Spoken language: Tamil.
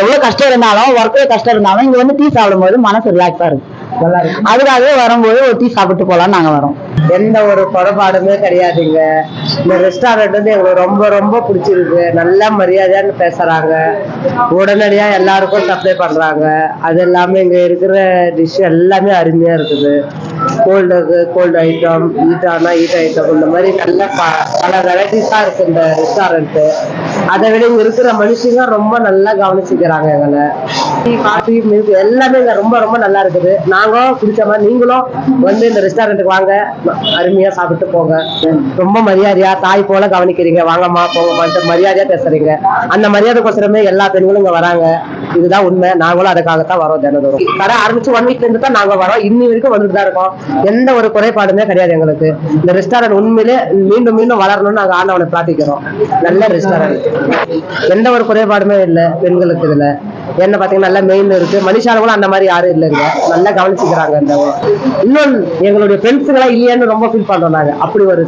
எவ்வளவு கஷ்டம் இருந்தாலும் ஒர்க்ல கஷ்டம் இருந்தாலும் இங்க வந்து டீ சாப்பிடும்போது மனசு ரிலாக்ஸா இருக்கு அதுக்காகவே வரும்போது ஒரு டீ சாப்பிட்டு போலாம்னு நாங்க வரோம். எந்த ஒரு குறைபாடுமே கிடையாதுங்க. இந்த ரெஸ்டாரண்ட் வந்து எங்களுக்கு ரொம்ப ரொம்ப பிடிச்சிருக்கு. நல்ல மரியாதையான்னு பேசுறாங்க. உடனடியா எல்லாருக்கும் சப்ளை பண்றாங்க. அது எல்லாமே இங்க இருக்கிற டிஷ் எல்லாமே அருமையா இருக்குது. கோல்டு கோல்டு ஐட்டம் ஈட்டானா ஈட் ஐட்டம் இந்த மாதிரி நல்ல ப- பல வெரைட்டிஸா இருக்கு இந்த ரெஸ்டாரண்ட் அதை விட இங்க இருக்கிற மனுஷங்க ரொம்ப நல்லா கவனிச்சுக்கிறாங்க எங்களை. டீ காஃபி மில்க் எல்லாமே இங்க ரொம்ப ரொம்ப நல்லா இருக்குது. நாங்களும் பிடிச்ச மாதிரி நீங்களும் வந்து இந்த ரெஸ்டாரண்ட்டுக்கு வாங்க. அருமையா சாப்பிட்டு போங்க. ரொம்ப மரியாதையா தாய் போல கவனிக்கிறீங்க. வாங்கம்மா போங்கம்மான்ட்டு மரியாதையா பேசுறீங்க. அந்த மரியாதைக்கோசரமே எல்லா பெண்களும் இங்க வராங்க. இதுதான் உண்மை. நாங்களும் அதுக்காகத்தான் வரோம் தினதோறும் கடை ஆரம்பிச்சு ஒன் வீக்ல இருந்து தான் நாங்க வரோம். இன்னி வரைக்கும் வந்துட்டு தான் இருக்கோம். எந்த ஒரு குறைபாடுமே கிடையாது எங்களுக்கு. இந்த ரெஸ்டாரண்ட் உண்மையிலே மீண்டும் மீண்டும் வளரணும்னு நாங்க ஆண்டவனை பிரார்த்திக்கிறோம். நல்ல ரெஸ்டாரண்ட் எந்த ஒரு குறைபாடுமே இல்லை பெண்களுக்கு இதுல. என்ன பாத்தீங்கன்னா நல்ல மெயின் இருக்கு. மனுஷாலும் அந்த மாதிரி யாரும் இல்லைங்க நல்லா கவனிச்சுக்கிறாங்க இந்த இன்னும் எங்களுடைய ஃப்ரெண்ட்ஸுங்களா இல்லையான்னு ரொம்ப ஃபீல் பண்றோம் நாங்க. அப்படி ஒரு